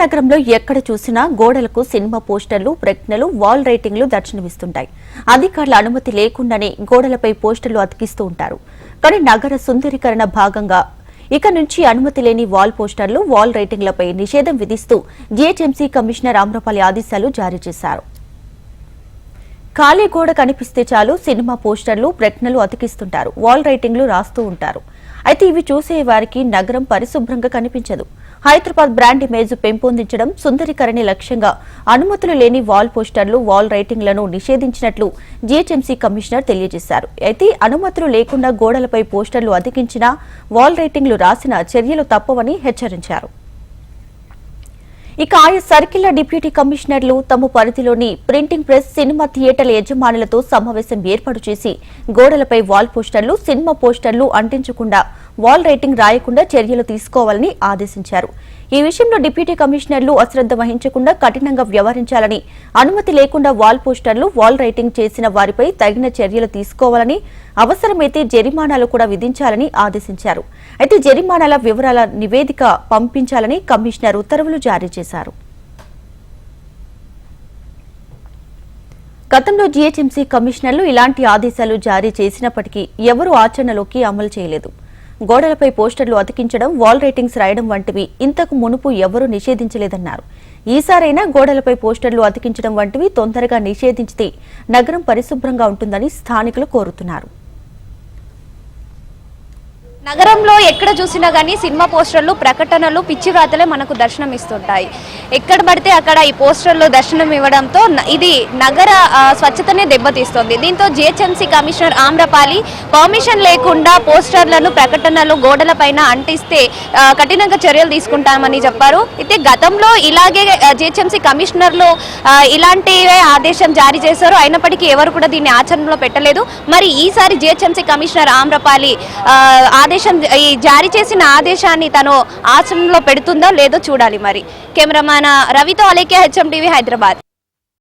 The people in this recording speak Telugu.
నగరంలో ఎక్కడ చూసినా గోడలకు సినిమా పోస్టర్లు ప్రజ్ఞలు వాల్ రైటింగ్లు దర్శనమిస్తుంటాయి. అధికారుల అనుమతి లేకుండానే గోడలపై పోస్టర్లు అతికిస్తూ ఉంటారు. కానీ నగర సుందరీకరణ భాగంగా ఇక నుంచి అనుమతి లేని వాల్ పోస్టర్లు వాల్ రైటింగ్లపై నిషేధం విధిస్తూ జీహెచ్ఎంసీ కమిషనర్ ఆమ్రపాలి ఆదేశాలు జారీ చేశారు. ఖాళీ గోడ కనిపిస్తే చాలు సినిమా పోస్టర్లు ప్రజ్ఞలు అతికిస్తుంటారు వాల్ రైటింగ్లు రాస్తూ ఉంటారు. అయితే ఇవి చూసే వారికి నగరం పరిశుభ్రంగా కనిపించదు. హైదరాబాద్ బ్రాండ్ ఇమేజ్ పెంపొందించడం సుందరీకరణ లక్ష్యంగా. అనుమతులు లేని వాల్ పోస్టర్లు వాల్ రైటింగ్లను నిషేధించినట్లు జీహెచ్ఎంసీ కమిషనర్ తెలియజేశారు. అయితే అనుమతులు లేకుండా గోడలపై పోస్టర్లు అతికించినా వాల్ రైటింగ్లు రాసిన చర్యలు తప్పవని హెచ్చరించారు. ఇక ఆయా సర్కిళ్ళ డిప్యూటీ కమిషనర్లు తమ పరిధిలోని ప్రింటింగ్ ప్రెస్ సినిమా థియేటర్ల యజమానులతో సమావేశం ఏర్పాటు చేసి గోడలపై వాల్ పోస్టర్లు సినిమా పోస్టర్లు అంటించకుండా వాల్ రైటింగ్ రాయకుండా చర్యలు తీసుకోవాలని ఆదేశించారు. ఈ విషయంలో డిప్యూటీ కమిషనర్లు అశ్రద్ధ వహించకుండా కఠినంగా వ్యవహరించాలని అనుమతి లేకుండా వాల్ పోస్టర్లు వాల్ రైటింగ్ చేసిన వారిపై తగిన చర్యలు తీసుకోవాలని అవసరమైతే జరిమానాలు కూడా విధించాలని ఆదేశించారు. అయితే జరిమానాల వివరాల నివేదిక పంపించాలని కమిషనర్ ఉత్తర్వులు జారీ చేశారు. గతంలో జీహెచ్ఎంసీ కమిషనర్లు ఇలాంటి ఆదేశాలు జారీ చేసినప్పటికీ ఎవరూ ఆచరణలోకి అమలు చేయలేదు. గోడలపై పోస్టర్లు అతికించడం వాల్ రైటింగ్స్ రాయడం వంటివి ఇంతకు మునుపు ఎవరూ నిషేధించలేదన్నారు. ఈసారైనా గోడలపై పోస్టర్లు అతికించడం వంటివి తొందరగా నిషేధించితే నగరం పరిశుభ్రంగా ఉంటుందని స్థానికులు కోరుతున్నారు. నగరంలో ఎక్కడ చూసినా కానీ సినిమా పోస్టర్లు ప్రకటనలు పిచ్చి రాతలే మనకు దర్శనం ఇస్తుంటాయి ఎక్కడ పడితే అక్కడ ఈ పోస్టర్లు దర్శనం ఇవ్వడంతో ఇది నగర స్వచ్ఛతనే దెబ్బతీస్తుంది. దీంతో జిహెచ్ఎంసీ కమిషనర్ ఆమ్రపాలి పర్మిషన్ లేకుండా పోస్టర్లను ప్రకటనలు గోడలపైన అంటిస్తే కఠినంగా చర్యలు తీసుకుంటామని చెప్పారు. అయితే గతంలో ఇలాగే జిహెచ్ఎంసీ కమిషనర్లు ఇలాంటివే ఆదేశం జారీ చేశారు. అయినప్పటికీ ఎవరు కూడా దీన్ని ఆచరణలో పెట్టలేదు. మరి ఈసారి జిహెచ్ఎంసీ కమిషనర్ ఆమ్రపాలి ఆదేశం ఆదేశం ఈ జారీ చేసిన ఆదేశాన్ని తను ఆచరణలో పెడుతుందో లేదో చూడాలి మరి. కెమెరామాన్ రవితో అలేకే హెచ్ఎం టీవీ హైదరాబాద్.